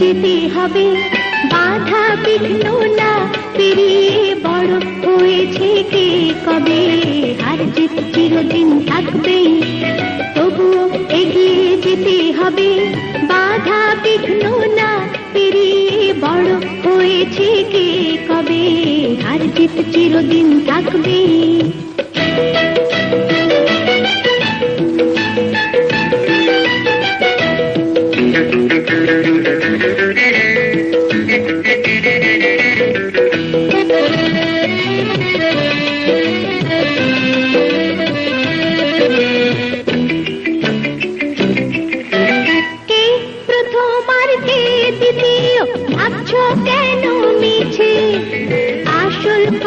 যেতে হবে। বাধা বিঘ্ন না পেরিয়ে বড় হয়েছে কে কবে? হার জিত চিরদিন থাকবে, তবুও এগিয়ে যেতে হবে। বাধা বিঘ্ন না পেরিয়ে বড় হয়েছে কে কবে? হার জিত চিরদিন থাকবেই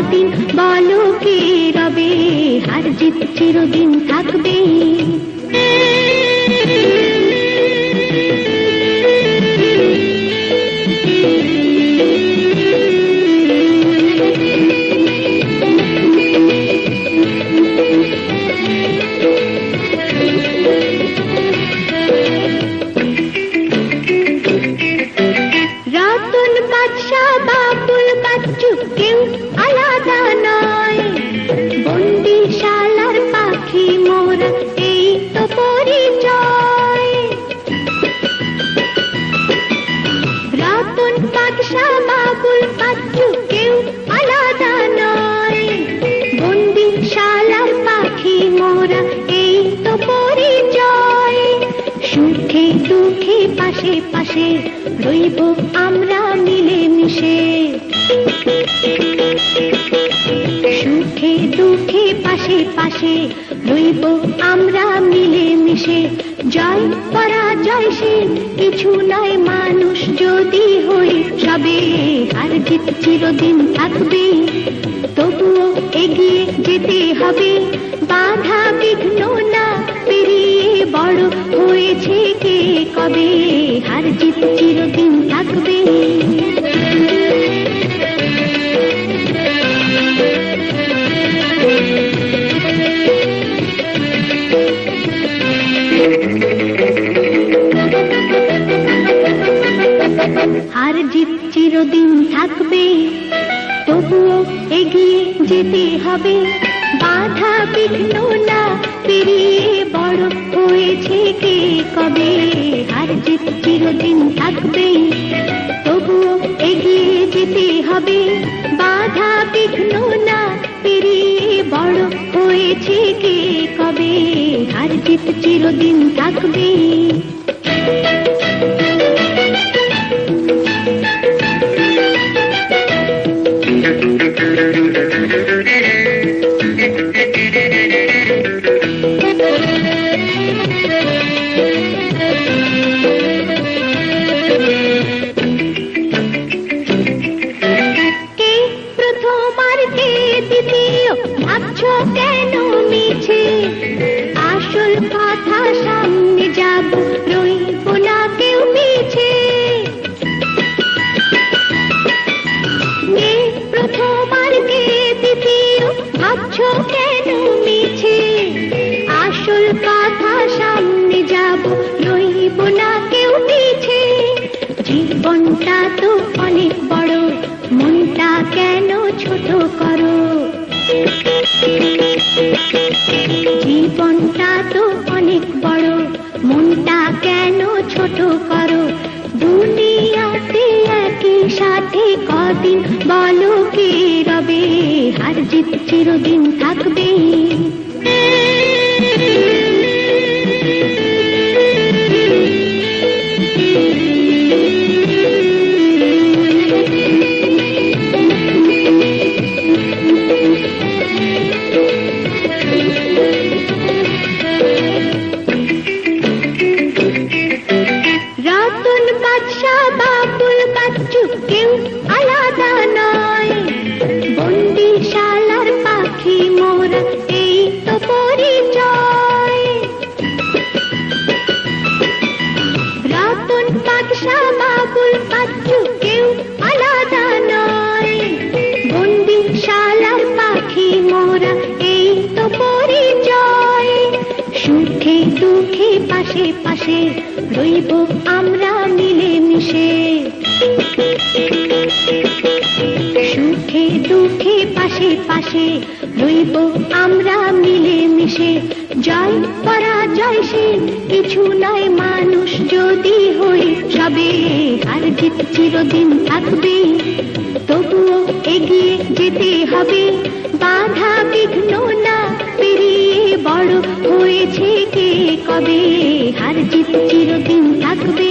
কদিন বলো কে রবে হার জিত চিরদিন থাকবে পাশে পাশে রইব আমরা মিলে মিশে সুখে দুঃখে পাশে পাশে রইব আমরা মিলে মিশে জয় পরাজয় সে কিছু নয়, মানুষ যদি হই সবে। আর জিত চিরদিন থাকবে, তবুও এগিয়ে যেতে হবে। বাধা বিঘ্ন না চিরদিন থাকবে, তবুও এগিয়ে যেতে হবে। বাধা বিঘ্ন না পেরিয়ে বড় হয়েছে কে কবে? হার জিত চিরদিন থাকবে, তবুও এগিয়ে যেতে হবে। বাধা বিঘ্ন না পেরিয়ে বড় হয়েছে কে কবে? হার জিত চিরদিন থাকবে। কদিন বলো কে রবে হার জিত চিরদিন থাকবে রইব আমরা মিলে মিশে সুখে দুঃখে পাশে পাশে রইব আমরা মিলে মিশে জয় পরাজয় সে কিছু নয়, মানুষ যদি হই সবে। আর জিত চিরদিন থাকবে, তবুও এগিয়ে যেতে হবে। বাধা বিঘ্ন বড় হয়েছে কে কবে? হার জিত চিরদিন থাকবে।